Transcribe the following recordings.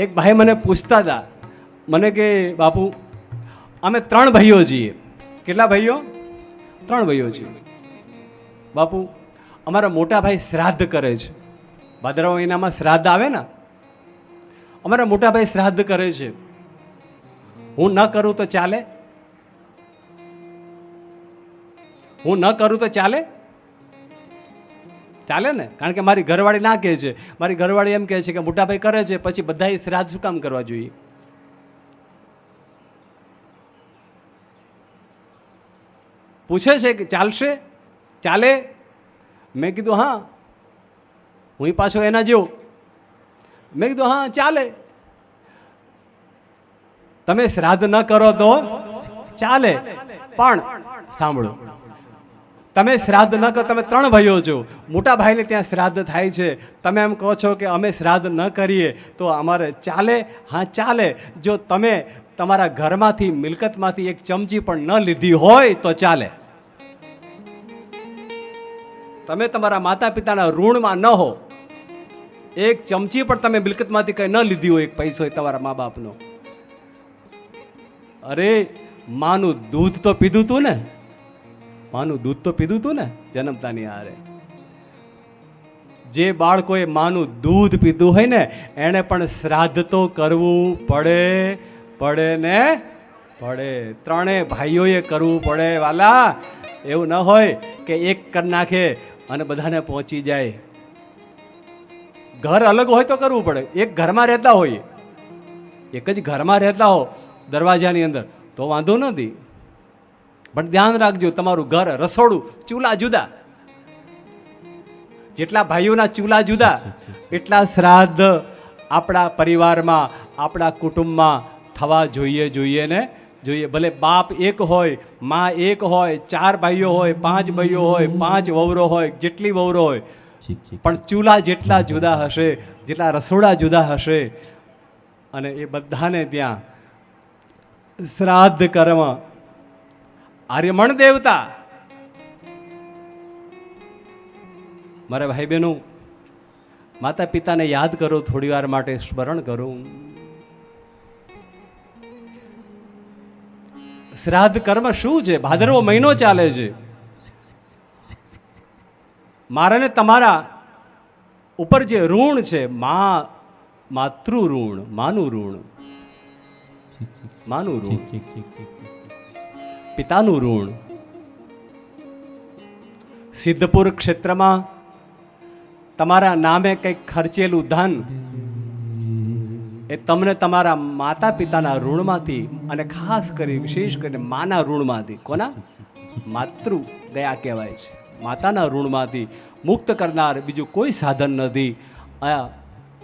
એક ભાઈ મને પૂછતા હતા, મને કે, બાપુ, અમે ત્રણ ભાઈઓ છીએ. કેટલા ભાઈઓ? ત્રણ ભાઈઓ છીએ. બાપુ, અમારા મોટા ભાઈ શ્રાદ્ધ કરે છે. ભાદરવા મહિનામાં શ્રાદ્ધ આવે ને? અમારા મોટા ભાઈ શ્રાદ્ધ કરે છે. હું ન કરું તો ચાલે? હું ન કરું તો ચાલે? ચાલે ને? કારણ કે મારી ઘરવાળી ના કહે છે. મારી ઘરવાળી એમ કહે છે કે મોટાભાઈ કરે છે, પછી બધાએ શ્રાદ્ધ શું કામ કરવા જોઈએ? પૂછે છે કે ચાલશે? ચાલે? મેં કીધું, હા. હું પાછો એના જેવો. મેં કીધું, હા, ચાલે. તમે શ્રાદ્ધ ન કરો તો ચાલે. પણ સાંભળો. તમે શ્રાદ્ધ ન કરો, તમે ત્રણ ભાઈઓ છો. મોટા ભાઈને ત્યાં શ્રાદ્ધ થાય છે. તમે એમ કહો છો કે અમે શ્રાદ્ધ ન કરીએ, તો અમારે ચાલે? હા, ચાલે. જો તમે તમારા ઘરમાંથી, મિલકતમાંથી એક ચમચી પણ ન લીધી હોય, તો ચાલે. તમે તમારા માતા પિતાના ઋણમાં ન હો. એક ચમચી પણ તમે મિલકતમાંથી કંઈ ન લીધી હોય, એક પૈસો તમારા મા બાપનો અરે, માનું દૂધ તો પીધું તું ને. માનું દૂધ તો પીધું તું ને જન્મતાની હારે. જે બાળકોએ માનું દૂધ પીધું હોય ને, એણે પણ શ્રાદ્ધ તો કરવું પડે પડે ને પડે. ત્રણેય ભાઈઓએ કરવું પડે, વાલા. એવું ન હોય કે એક કરી નાખે અને બધાને પહોંચી જાય. ઘર અલગ હોય તો કરવું પડે. એક ઘરમાં રહેતા હોય. એક જ ઘરમાં રહેતા હો દરવાજાની અંદર. તો વાંધો નથી પણ ધ્યાન રાખજો તમારું ઘર રસોડું ચૂલા જુદા. જેટલા ભાઈઓના ચૂલા જુદા એટલા શ્રાદ્ધ આપણા પરિવારમાં આપણા કુટુંબમાં થવા જોઈએ જોઈએ ને? જોઈએ ભલે બાપ એક હોયમાં એક હોય ચાર ભાઈઓ હોય પાંચ ભાઈઓ હોય પાંચ વવરો હોય જેટલી વવરો હોય. પણ ચૂલા જેટલા જુદા હશે જેટલા રસોડા જુદા હશે અને એ બધાને ત્યાં શ્રાદ્ધ કર્મ આર્યમણ દેવતા. મારા ભાઈ બહેનો માતા પિતાને યાદ કરો થોડી વાર માટે સ્મરણ કરો. શ્રાદ્ધ કર્મ શું છે? ભાદરવો મહિનો ચાલે છે. મારા ને તમારા ઉપર જે ઋણ છે મા માતૃ ઋણ માનું ઋણ. માનું ઋણ. પિતાનું ઋણ. સિદ્ધપુર ક્ષેત્રમાં તમારા નામે કંઈક ખર્ચેલું ધન એ તમને તમારા માતા પિતાના ઋણમાંથી અને ખાસ કરી, વિશેષ કરીને માના ઋણમાંથી, કોના? માતૃ ગયા કહેવાય છે. માતાના ઋણમાંથી મુક્ત કરનાર બીજું કોઈ સાધન નથી. આ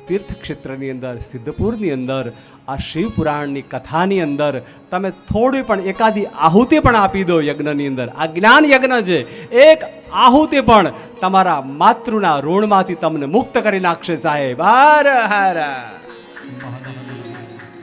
તીર્થક્ષેત્રની અંદર, સિદ્ધપુરની અંદર આ શિવ પુરાણની કથાની અંદર તમે થોડી પણ એકાદી આહુતિ પણ આપી દો યજ્ઞની અંદર. આ જ્ઞાન યજ્ઞ છે. એક આહુતિ પણ તમારા માતૃના ઋણમાંથી તમને મુક્ત કરી નાખશે સાહેબ. હર હર.